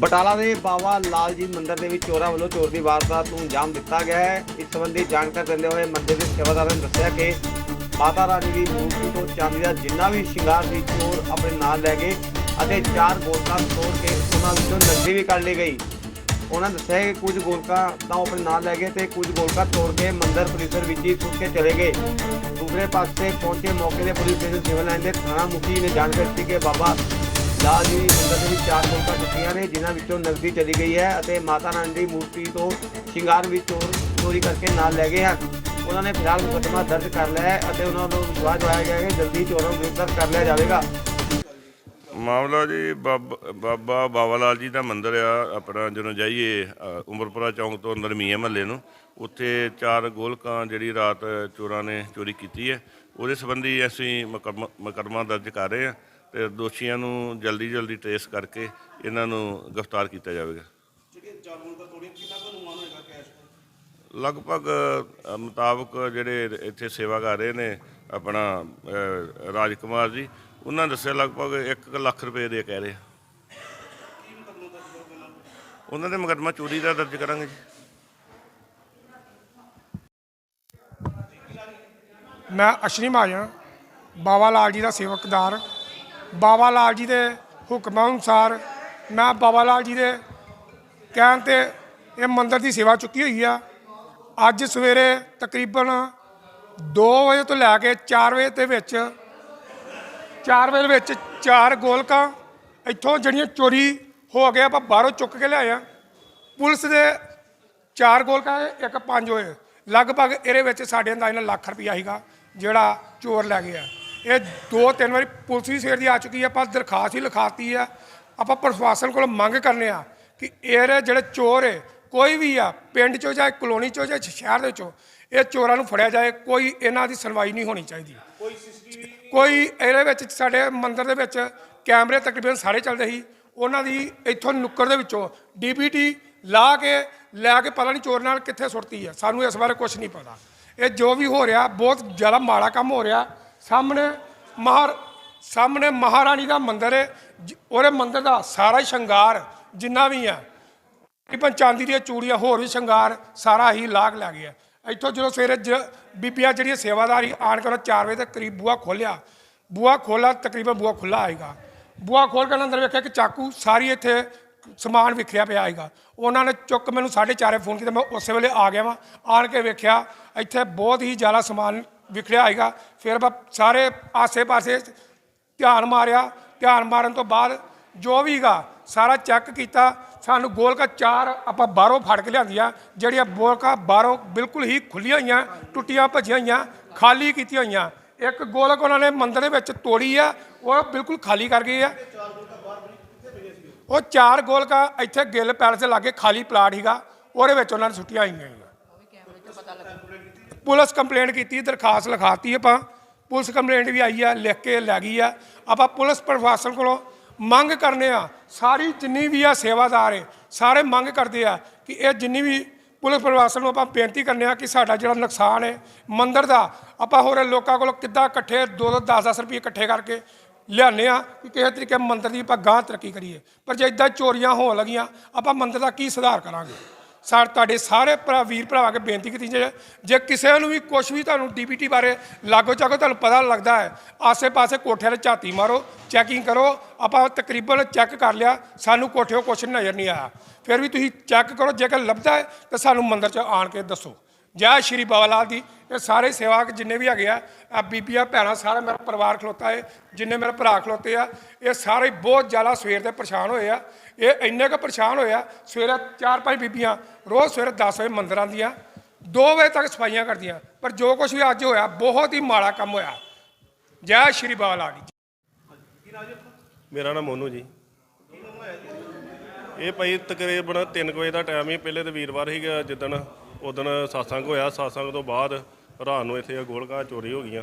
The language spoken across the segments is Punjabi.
ਬਟਾਲਾ ਦੇ ਬਾਬਾ ਲਾਲ ਜੀ ਮੰਦਿਰ ਦੇ ਵਿੱਚ ਚੋਰਾਂ ਵੱਲੋਂ ਚੋਰ ਦੀ ਵਾਰਦਾਤ ਨੂੰ ਅੰਜਾਮ ਦਿੱਤਾ ਗਿਆ ਹੈ। ਇਸ ਸੰਬੰਧੀ ਜਾਣਕਾਰੀ ਦਿੰਦੇ ਹੋਏ ਮੰਦਿਰ ਦੇ ਸੇਵਾਦਾਰਾਂ ਨੇ ਦੱਸਿਆ ਕਿ ਮਾਤਾ ਰਾਣੀ ਦੀ ਮੂਰਤੀ ਤੋਂ ਚਾਂਦੀ ਦਾ ਜਿੰਨਾ ਵੀ ਸ਼ਿੰਗਾਰ ਸੀ, ਚੋਰ ਆਪਣੇ ਨਾਲ ਲੈ ਗਏ ਅਤੇ ਚਾਰ ਗੋਲਕਾਂ ਤੋੜ ਕੇ ਉਹਨਾਂ ਵਿੱਚੋਂ ਨਕਦੀ ਵੀ ਕੱਢ ਲਈ ਗਈ। ਉਹਨਾਂ ਦੱਸਿਆ ਕਿ ਕੁਝ ਗੋਲਕਾਂ ਤਾਂ ਆਪਣੇ ਨਾਲ ਲੈ ਗਏ ਤੇ ਕੁਝ ਗੋਲਕਾਂ ਤੋੜ ਕੇ ਮੰਦਿਰ ਪਰਿਸਰ ਵਿੱਚ ਹੀ ਸੁੱਟ ਕੇ ਚਲੇ ਗਏ। ਦੂਸਰੇ ਪਾਸੇ ਪਹੁੰਚੇ ਮੌਕੇ ਦੇ ਪੁਲਿਸ ਸਟੇਸ਼ਨ ਸਿਵਲ ਲਾਈਨ ਦੇ ਥਾਣਾ ਮੁਖੀ ਨੇ ਜਾਣਕਾਰੀ ਦਿੱਤੀ ਕਿ ਬਾਬਾ ਲਾਲ ਜੀ ਮੰਦਿਰ ਦੇ ਵਿੱਚ ਚਾਰ ਗੋਲਕਾਂ ਚੁੱਕੀਆਂ ਨੇ, ਜਿਨ੍ਹਾਂ ਵਿੱਚੋਂ ਨਕਦੀ ਚਲੀ ਗਈ ਹੈ ਅਤੇ ਮਾਤਾ ਰਾਣੀ ਦੀ ਮੂਰਤੀ ਤੋਂ ਸ਼ਿੰਗਾਰ ਵੀ ਚੋਰ ਚੋਰੀ ਕਰਕੇ ਨਾਲ ਲੈ ਗਏ ਹਨ। ਉਹਨਾਂ ਨੇ ਫਿਲਹਾਲ ਮੁਕੱਦਮਾ ਦਰਜ ਕਰ ਲਿਆ ਹੈ ਅਤੇ ਉਹਨਾਂ ਨੂੰ ਵਿਸ਼ਵਾਸ ਦਿਵਾਇਆ ਗਿਆ ਹੈ। ਕਿ ਜਲਦੀ ਚੋਰਾਂ ਨੂੰ ਗ੍ਰਿਫਤਾਰ ਕਰ ਲਿਆ ਜਾਵੇਗਾ। ਮਾਮਲਾ ਜੀ, ਬਾਬ- ਬਾਬਾ ਬਾਬਾ ਲਾਲ ਜੀ ਦਾ ਮੰਦਿਰ ਆ, ਆਪਣਾ ਜਦੋਂ ਜਾਈਏ ਉਮਰਪੁਰਾ ਚੌਂਕ ਤੋਂ ਅੰਦਰ ਮੀਆਂ ਮਹੱਲੇ ਨੂੰ, ਉੱਥੇ ਚਾਰ ਗੋਲਕਾਂ ਜਿਹੜੀ ਰਾਤ ਚੋਰਾਂ ਨੇ ਚੋਰੀ ਕੀਤੀ ਹੈ। ਉਹਦੇ ਸੰਬੰਧੀ ਅਸੀਂ ਮੁਕੱਦਮਾ ਮੁਕੱਦਮਾ ਦਰਜ ਕਰ ਰਹੇ ਹਾਂ। ਤੇ ਦੋਸ਼ੀਆਂ ਨੂੰ ਜਲਦੀ ਜਲਦੀ ਟ੍ਰੇਸ ਕਰਕੇ ਇਹਨਾਂ ਨੂੰ ਗ੍ਰਿਫਤਾਰ ਕੀਤਾ ਜਾਵੇਗਾ। ਲਗਭਗ ਮੁਤਾਬਕ ਜਿਹੜੇ ਇੱਥੇ ਸੇਵਾ ਕਰ ਰਹੇ ਨੇ ਆਪਣਾ ਅ, ਰਾਜ ਕੁਮਾਰ ਜੀ ਉਹਨਾਂ ਨੇ ਦੱਸਿਆ ਲਗਭਗ 1 ਲੱਖ ਰੁਪਏ ਦੇ ਕਹਿ ਰਹੇ ਉਹਨਾਂ ਦੇ ਮੁਕੱਦਮਾ ਚੋਰੀ ਦਾ ਦਰਜ ਕਰਾਂਗੇ ਜੀ। ਮੈਂ ਅਸ਼ਰੀ ਮਹਾਜਨ ਬਾਬਾ ਲਾਲ ਜੀ ਦਾ ਸੇਵਕਦਾਰ। ਬਾਬਾ ਲਾਲ ਜੀ ਦੇ ਹੁਕਮਾਂ ਅਨੁਸਾਰ ਮੈਂ ਬਾਬਾ ਲਾਲ ਜੀ ਦੇ ਕਹਿਣ ਤੇ ਇਹ ਮੰਦਿਰ ਦੀ ਸੇਵਾ ਚੁੱਕੀ ਹੋਈ ਆ। ਅੱਜ ਸਵੇਰੇ ਤਕਰੀਬਨ 2 ਵਜੇ ਤੋਂ ਲੈ ਕੇ 4 ਵਜੇ ਦੇ ਵਿੱਚ 4 ਵਜੇ ਦੇ ਵਿੱਚ ਚਾਰ ਗੋਲਕਾਂ ਇੱਥੋਂ ਜਿਹੜੀਆਂ ਚੋਰੀ ਹੋ ਗਏ ਆਪਾਂ ਬਾਹਰੋਂ ਚੁੱਕ ਕੇ ਲਿਆਏ ਆ। ਪੁਲਿਸ ਦੇ ਚਾਰ ਗੋਲਕਾਂ, ਇੱਕ ਪੰਜ ਹੋਏ। ਲਗਭਗ ਇਹਦੇ ਵਿੱਚ ਸਾਡੇ ਅੰਦਾਜ਼ ਨਾਲ ਲੱਖ ਰੁਪਈਆ ਸੀਗਾ ਜਿਹੜਾ ਚੋਰ ਲੈ ਗਿਆ। ਇਹ ਦੋ ਤਿੰਨ ਵਾਰੀ ਪੁਲਿਸ ਵੀ ਸਵੇਰ ਦੀ ਆ ਚੁੱਕੀ ਹੈ ਆਪਾਂ ਦਰਖਾਸਤ ਹੀ ਲਿਖਾਤੀ ਆ। ਆਪਾਂ ਪ੍ਰਸ਼ਾਸਨ ਕੋਲ ਮੰਗ ਕਰਨੇ ਆ ਕਿ ਇਹ ਜਿਹੜੇ ਚੋਰ ਹੈ ਕੋਈ ਵੀ ਆ ਪਿੰਡ ਚੋਂ ਜਾਂ ਕਲੋਨੀ ਚੋਂ ਜਾਂ ਸ਼ਹਿਰ ਦੇ ਚੋਂ ਇਹ ਚੋਰਾਂ ਨੂੰ ਫੜਿਆ ਜਾਏ ਕੋਈ ਇਹਨਾਂ ਦੀ ਸੁਣਵਾਈ ਨਹੀਂ ਹੋਣੀ ਚਾਹੀਦੀ। ਕੋਈ ਇਹਦੇ ਵਿੱਚ ਸਾਡੇ ਮੰਦਿਰ ਦੇ ਵਿੱਚ ਕੈਮਰੇ ਤਕਰੀਬਨ ਸਾਰੇ ਚੱਲਦੇ ਸੀ। ਉਹਨਾਂ ਦੀ ਇੱਥੋਂ ਨੁੱਕਰ ਦੇ ਵਿੱਚੋਂ ਡੀਪੀਟੀ ਲਾ ਕੇ ਲੈ ਕੇ ਪਤਾ ਨਹੀਂ ਚੋਰ ਨਾਲ ਕਿੱਥੇ ਸੁੱਟਤੀ ਹੈ ਸਾਨੂੰ ਇਸ ਬਾਰੇ ਕੁਝ ਨਹੀਂ ਪਤਾ। ਇਹ ਜੋ ਵੀ ਹੋ ਰਿਹਾ ਬਹੁਤ ਜ਼ਿਆਦਾ ਮਾੜਾ ਕੰਮ ਹੋ ਰਿਹਾ। ਸਾਹਮਣੇ ਮਹਾਰ, ਸਾਹਮਣੇ ਮਹਾਰਾਣੀ ਦਾ ਮੰਦਿਰ ਹੈ, ਜ- ਉਹਦੇ ਮੰਦਿਰ ਦਾ ਸਾਰਾ ਹੀ ਸ਼ਿੰਗਾਰ ਜਿੰਨਾ ਵੀ ਆ ਤਕਰੀਬਨ ਚਾਂਦੀ ਦੀਆਂ ਚੂੜੀਆਂ, ਹੋਰ ਵੀ ਸ਼ਿੰਗਾਰ ਸਾਰਾ ਹੀ ਲਾਗ ਲੈ ਗਿਆ। ਇੱਥੋਂ ਜਦੋਂ ਸਵੇਰੇ ਜ- ਬੀਬੀਆਂ ਜਿਹੜੀਆਂ ਸੇਵਾਦਾਰੀ ਆਣ ਕੇ ਉਹਨਾਂ 4 ਵਜੇ ਦੇ ਕਰੀਬ ਬੂਹਾ ਖੋਲਿਆ ਬੂਹਾ ਖੋਲਾ ਤਕਰੀਬਨ ਬੂਹਾ ਖੁੱਲਾ ਆਏਗਾ। ਬੂਹਾ ਖੋਲ ਕੇ ਅੰਦਰ ਵੇਖਿਆ ਕਿ ਚਾਕੂ ਸਾਰੀ ਇੱਥੇ ਸਮਾਨ ਵਿਖਰਿਆ ਪਿਆ ਆਏਗਾ। ਉਹਨਾਂ ਨੇ ਚੁੱਕ ਮੈਨੂੰ 4:30 ਫੋਨ ਕੀਤਾ, ਮੈਂ ਉਸੇ ਵੇਲੇ ਆ ਗਿਆ ਵਾਂ। ਆਣ ਕੇ ਵੇਖਿਆ, ਇੱਥੇ ਬਹੁਤ ਹੀ ਜ਼ਿਆਦਾ ਸਮਾਨ ਵਿਖੜਿਆ ਆਏਗਾ। ਫਿਰ ਮੈਂ ਸਾਰੇ ਆਸੇ-ਪਾਸੇ ਧਿਆਨ ਮਾਰਿਆ। ਧਿਆਨ ਮਾਰਨ ਤੋਂ ਬਾਅਦ ਜੋ ਵੀਗਾ ਸਾਰਾ ਚੈੱਕ ਕੀਤਾ। ਸਾਨੂੰ ਗੋਲਕਾ ਚਾਰ ਆਪਾਂ ਬਾਹਰੋਂ ਫੜ ਕੇ ਲਿਆਂਦੀਆਂ, ਜਿਹੜੀਆਂ ਗੋਲਕਾ ਬਾਹਰੋਂ ਬਿਲਕੁਲ ਹੀ ਖੁੱਲੀਆਂ ਹੋਈਆਂ, ਟੁੱਟੀਆਂ ਭੱਜੀਆਂ ਹੋਈਆਂ, ਖਾਲੀ ਕੀਤੀਆਂ ਹੋਈਆਂ। ਇੱਕ ਗੋਲਕ ਉਹਨਾਂ ਨੇ ਮੰਦਰ ਦੇ ਵਿੱਚ ਤੋੜੀ ਆ, ਉਹ ਬਿਲਕੁਲ ਖਾਲੀ ਕਰ ਗਈ ਆ। ਉਹ ਚਾਰ ਗੋਲਕਾ ਇੱਥੇ ਗਿੱਲ ਪੈਲਸ ਦੇ ਲਾਗੇ ਖਾਲੀ ਪਲਾਟ ਹੀਗਾ ਉਹਦੇ ਵਿੱਚ ਉਹਨਾਂ ਨੇ ਸੁੱਟੀਆਂ ਹੋਈਆਂ। ਪੁਲਿਸ ਕੰਪਲੇਂਟ ਕੀਤੀ, ਦਰਖਾਸਤ ਲਿਖਾਤੀ ਆਪਾਂ। ਪੁਲਿਸ ਕੰਪਲੇਂਟ ਵੀ ਆਈ ਆ, ਲਿਖ ਕੇ ਲੈ ਗਈ ਆ। ਆਪਾਂ ਪੁਲਿਸ ਪ੍ਰਸ਼ਾਸਨ ਕੋਲੋਂ ਮੰਗ ਕਰਨੇ ਆ, ਸਾਰੀ ਜਿੰਨੀ ਵੀ ਆ ਸੇਵਾਦਾਰ ਹੈ, ਸਾਰੇ ਮੰਗ ਕਰਦੇ ਆ ਕਿ ਇਹ ਜਿੰਨੀ ਵੀ ਪੁਲਿਸ ਪ੍ਰਸ਼ਾਸਨ ਨੂੰ ਆਪਾਂ ਬੇਨਤੀ ਕਰਨੇ ਆ ਕਿ ਸਾਡਾ ਜਿਹੜਾ ਨੁਕਸਾਨ ਹੈ, ਮੰਦਰ ਦਾ, ਆਪਾਂ ਹੋਰ ਲੋਕਾਂ ਕੋਲੋਂ ਕਿੱਦਾਂ ਇਕੱਠੇ 2-2 10-10 ਰੁਪਏ ਇਕੱਠੇ ਕਰਕੇ ਲਿਆਉਂਦੇ ਆ ਕਿ ਕਿਸੇ ਤਰੀਕੇ ਮੰਦਰ ਦੀ ਆਪਾਂ ਗਾਂ ਤਰੱਕੀ ਕਰੀਏ। ਪਰ ਜੇ ਇਦਾਂ ਚੋਰੀਆਂ ਹੋਣ ਲੱਗੀਆਂ, ਆਪਾਂ ਮੰਦਰ ਦਾ ਕੀ ਸੁਧਾਰ ਕਰਾਂਗੇ? ਸਰ, ਤੁਹਾਡੇ ਸਾਰੇ ਭਰਾ, ਵੀਰ ਭਰਾ ਕੇ ਬੇਨਤੀ ਕੀਤੀ ਜੇ ਜੇ ਕਿਸੇ ਨੂੰ ਵੀ ਕੁਝ ਵੀ ਤੁਹਾਨੂੰ ਡੀਪੀਟੀ ਬਾਰੇ ਲਾਗੋ ਚਾਗੋ ਤੁਹਾਨੂੰ ਪਤਾ ਲੱਗਦਾ ਹੈ, ਆਸੇ-ਪਾਸੇ ਕੋਠਿਆਂ ਤੇ ਝਾਤੀ ਮਾਰੋ ਚੈਕਿੰਗ ਕਰੋ, ਆਪਾਂ ਤਕਰੀਬਨ ਚੈੱਕ ਕਰ ਲਿਆ, ਸਾਨੂੰ ਕੋਠਿਓ ਕੁਛ ਨਜ਼ਰ ਨਹੀਂ ਆਇਆ। ਫਿਰ ਵੀ ਤੁਸੀਂ ਚੈੱਕ ਕਰੋ, ਜੇਕਰ ਲੱਭਦਾ ਹੈ, ਤਾਂ ਸਾਨੂੰ ਮੰਦਰ 'ਚ ਆਣ ਕੇ ਦੱਸੋ। ਜੈ ਸ਼੍ਰੀ ਬਾਬਾ ਲਾਲ ਦੀ ਇਹ ਸਾਰੇ ਸੇਵਾਕ ਜਿੰਨੇ ਵੀ ਹੈਗੇ ਆ ਆ ਬੀਬੀਆਂ, ਭੈਣਾਂ, ਸਾਰਾ ਮੇਰਾ ਪਰਿਵਾਰ ਖਲੋਤਾ ਹੈ ਜਿੰਨੇ ਮੇਰੇ ਭਰਾ ਖਲੋਤੇ ਆ, ਇਹ ਸਾਰੇ ਬਹੁਤ ਜ਼ਿਆਦਾ ਸਵੇਰ ਦੇ ਪਰੇਸ਼ਾਨ ਹੋਏ ਆ। ਇਹ ਇੰਨੇ ਕੁ ਪਰੇਸ਼ਾਨ ਹੋਏ ਆ, ਸਵੇਰੇ ਚਾਰ ਪੰਜ ਬੀਬੀਆਂ, ਰੋਜ਼ ਸਵੇਰੇ 10 ਵਜੇ ਮੰਦਰ ਆਉਂਦੀਆਂ 2 ਵਜੇ ਤੱਕ ਸਫਾਈਆਂ ਕਰਦੀਆਂ, ਪਰ ਜੋ ਕੁਝ ਵੀ ਅੱਜ ਹੋਇਆ, ਬਹੁਤ ਹੀ ਮਾੜਾ ਕੰਮ ਹੋਇਆ। ਜੈ ਸ਼੍ਰੀ ਬਾਬਾ ਜੀ। ਮੇਰਾ ਨਾਮ ਮੋਨੂ ਜੀ। ਇਹ ਭਾਈ ਤਕਰੀਬਨ 3 ਵਜੇ ਦਾ ਟਾਈਮ ਹੀ, ਪਹਿਲੇ ਤੇ ਵੀਰਵਾਰ ਸੀਗਾ, ਜਿੱਦਣ ਉਦਣ satsang ਹੋਇਆ satsang ਤੋਂ ਬਾਅਦ ਰਾਤ ਨੂੰ ਇੱਥੇ ਗੋਲਕਾ ਚੋਰੀ ਹੋ ਗਈਆਂ।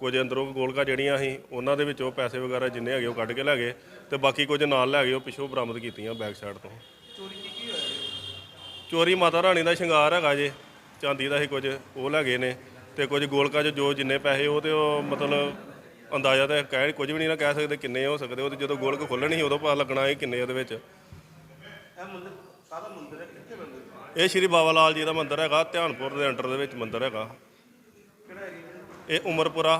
ਕੁਝ ਅੰਦਰੋਂ ਗੋਲਕਾ ਜਿਹੜੀਆਂ ਸੀ ਉਹਨਾਂ ਦੇ ਵਿੱਚੋਂ ਪੈਸੇ ਵਗੈਰਾ ਜਿੰਨੇ ਹੈਗੇ ਉਹ ਕੱਢ ਕੇ ਲੈ ਗਏ ਤੇ ਬਾਕੀ ਕੁਝ ਨਾਲ ਲੈ ਗਏ ਉਹ ਪਿੱਛੋਂ ਬਰਾਮਦ ਕੀਤੀਆਂ ਬੈਕ ਸਾਈਡ ਤੋਂ। ਚੋਰੀ ਕੀ ਕੀ ਹੋਇਆ ਚੋਰੀ ਮਾਤਾ ਰਾਣੀ ਦਾ ਸ਼ਿੰਗਾਰ ਹੈਗਾ ਜੇ ਚਾਂਦੀ ਦਾ ਸੀ ਕੁਝ ਉਹ ਲੈ ਗਏ ਨੇ ਤੇ ਕੁਝ ਗੋਲਕਾ 'ਚ ਜੋ ਜਿੰਨੇ ਪੈਸੇ ਉਹ ਤੇ ਉਹ ਮਤਲਬ ਅੰਦਾਜ਼ਾ ਤਾਂ ਕਹਿ ਕੁਝ ਵੀ ਨਹੀਂ ਨਾ ਕਹਿ ਸਕਦੇ ਕਿੰਨੇ ਹੋ ਸਕਦੇ ਉਹ ਤੇ ਜਦੋਂ ਗੋਲਕ ਖੋਲਣੀ ਸੀ ਉਦੋਂ ਪਤਾ ਲੱਗਣਾ ਇਹ ਕਿੰਨੇ ਉਹਦੇ ਵਿੱਚ। ਇਹ ਇਹ ਸ਼੍ਰੀ ਬਾਬਾ ਲਾਲ ਜੀ ਦਾ ਮੰਦਿਰ ਹੈਗਾ, ਧਿਆਨਪੁਰ ਦੇ ਅੰਡਰ ਦੇ ਵਿੱਚ ਮੰਦਿਰ ਹੈਗਾ। ਇਹ ਉਮਰਪੁਰਾ